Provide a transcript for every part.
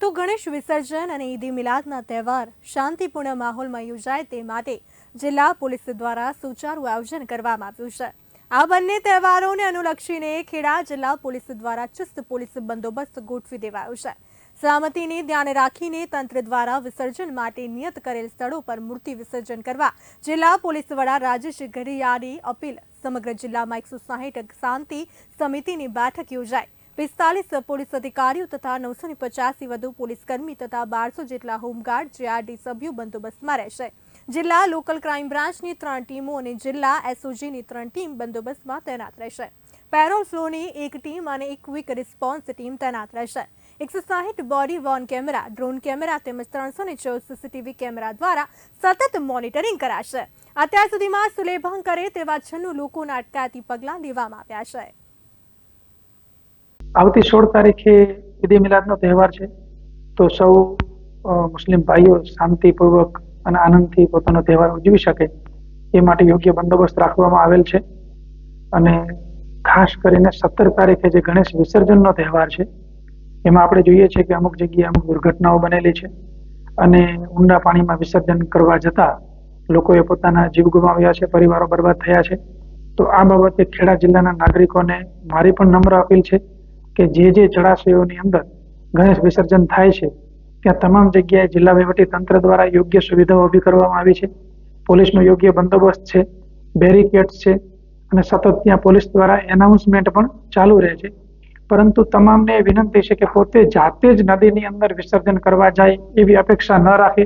તો ગણેશ વિસર્જન અને ઈદી મિલાદના તહેવાર શાંતિપૂર્ણ માહોલમાં યોજાય તે માટે જિલ્લા પોલીસ દ્વારા સુચારું આયોજન કરવામાં આવ્યું છે. આ બંને તહેવારોને અનુલક્ષીને ખેડા જિલ્લા પોલીસ દ્વારા ચુસ્ત પોલીસ બંદોબસ્ત ગોઠવી દેવાયો છે. સલામતીને ધ્યાને રાખીને તંત્ર દ્વારા વિસર્જન માટે નિયત કરેલ સ્થળો પર મૂર્તિ વિસર્જન કરવા જિલ્લા પોલીસ વડા રાજેશ ઘડિયાની અપીલ. સમગ્ર જિલ્લામાં એકસો શાંતિ સમિતિની બેઠક યોજાઈ. પિસ્તાલીસ પોલીસ અધિકારીઓ તથા નવસો ને પચાસથી વધુ પોલીસ કર્મી તથા બારસો જેટલા હોમગાર્ડ જેઆરડી સભ્યો બંદોબસ્તમાં રહેશે. જિલ્લા લોકલ ક્રાઇમ બ્રાન્ચની ત્રણ ટીમો અને જિલ્લા એસઓજીની ત્રણ ટીમ બંદોબસ્તમાં તૈનાત રહેશે. પેરોલ ફ્લોની એક ટીમ અને એક ક્વિક રિસ્પોન્સ ટીમ તૈનાત રહેશે. એકસો સાહીઠ body worn camera, drone camera તેમજ ત્રણસો ને ચૌદ સીસીટીવી કેમેરા દ્વારા સતત મોનિટરિંગ કરાશે. અત્યાર સુધીમાં સુલેભંગ કરે તેવા છન્નું લોકોના અટકાયતી પગલાં લેવામાં આવ્યા છે. આવતી સોળ તારીખે ઈદ મિલાદનો તહેવાર છે. તો સૌ મુસ્લિમ ભાઈઓ શાંતિપૂર્વક અને આનંદથી પોતાનો તહેવાર ઉજવી શકે એ માટે યોગ્ય બંદોબસ્ત રાખવામાં આવેલ છે. અને ખાસ કરીને સત્તર તારીખે જે ગણેશ વિસર્જનનો તહેવાર છે, એમાં આપણે જોઈએ છીએ કે અમુક જગ્યાએ અમુક દુર્ઘટનાઓ બનેલી છે અને ઊંડા પાણીમાં વિસર્જન કરવા જતા લોકોએ પોતાના જીવ ગુમાવ્યા છે, પરિવારો બરબાદ થયા છે. તો આ બાબતે ખેડા જિલ્લાના નાગરિકોને મારી પણ નમ્ર અપીલ છે કે જે જે જળાશયોની અંદર ગણેશ વિસર્જન થાય છે, ત્યાં તમામ જગ્યાએ જિલ્લા વહીવટી તંત્ર દ્વારા યોગ્ય સુવિધાઓ ઊભી કરવામાં આવી છે. પોલીસનો યોગ્ય બંદોબસ્ત છે, બેરિકેડ્સ છે અને સતત ત્યાં પોલીસ દ્વારા એનાઉન્સમેન્ટ પણ ચાલુ રહે છે. પરંતુ તમામને એ વિનંતી છે કે પોતે જાતે જ નદીની અંદર વિસર્જન કરવા જાય એવી અપેક્ષા ન રાખે.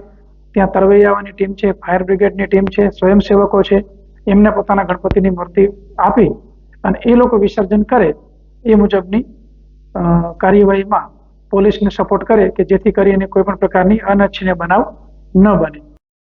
ત્યાં તરવૈયાઓની ટીમ છે, ફાયર બ્રિગેડની ટીમ છે, સ્વયંસેવકો છે, એમને પોતાના ગણપતિની મૂર્તિ આપી અને એ લોકો વિસર્જન કરે એ મુજબની કાર્યવાહીમાં પોલીસને સપોર્ટ કરે કે જેથી કરીને કોઈ પણ પ્રકારની અનિચ્છનીય બનાવ ન બને.